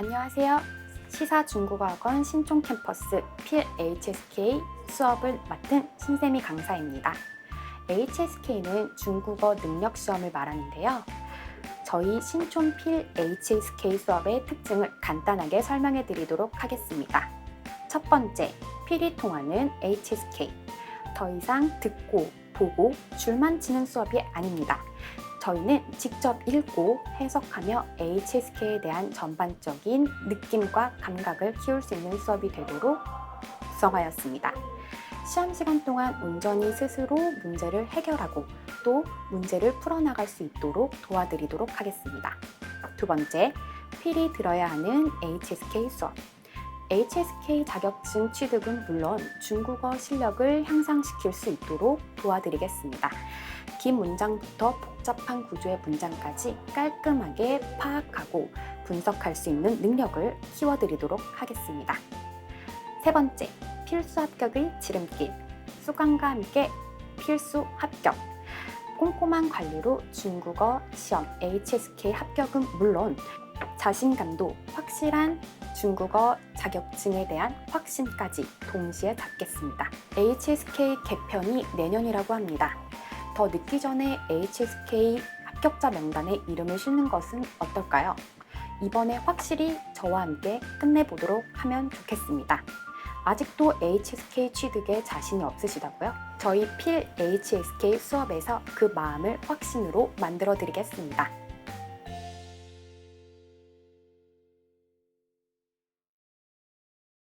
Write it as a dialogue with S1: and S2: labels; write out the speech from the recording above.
S1: 안녕하세요. 시사 중국어학원 신촌 캠퍼스 필 HSK 수업을 맡은 신세미 강사입니다. HSK는 중국어 능력 시험을 말하는데요. 저희 신촌 필 HSK 수업의 특징을 간단하게 설명해 드리도록 하겠습니다. 첫 번째, 필이 통하는 HSK. 더 이상 듣고, 보고, 줄만 치는 수업이 아닙니다. 저희는 직접 읽고 해석하며 HSK에 대한 전반적인 느낌과 감각을 키울 수 있는 수업이 되도록 구성하였습니다. 시험 시간 동안 온전히 스스로 문제를 해결하고 또 문제를 풀어나갈 수 있도록 도와드리도록 하겠습니다. 두 번째, 필이 들어야 하는 HSK 수업. HSK 자격증 취득은 물론 중국어 실력을 향상시킬 수 있도록 도와드리겠습니다. 긴 문장부터 복잡한 구조의 문장까지 깔끔하게 파악하고 분석할 수 있는 능력을 키워드리도록 하겠습니다. 세 번째, 필수 합격의 지름길. 수강과 함께 필수 합격. 꼼꼼한 관리로 중국어 시험 HSK 합격은 물론 자신감도 확실한 중국어 자격증에 대한 확신까지 동시에 잡겠습니다. HSK 개편이 내년이라고 합니다. 더 늦기 전에 HSK 합격자 명단에 이름을 싣는 것은 어떨까요? 이번에 확실히 저와 함께 끝내보도록 하면 좋겠습니다. 아직도 HSK 취득에 자신이 없으시다고요? 저희 필 HSK 수업에서 그 마음을 확신으로 만들어 드리겠습니다.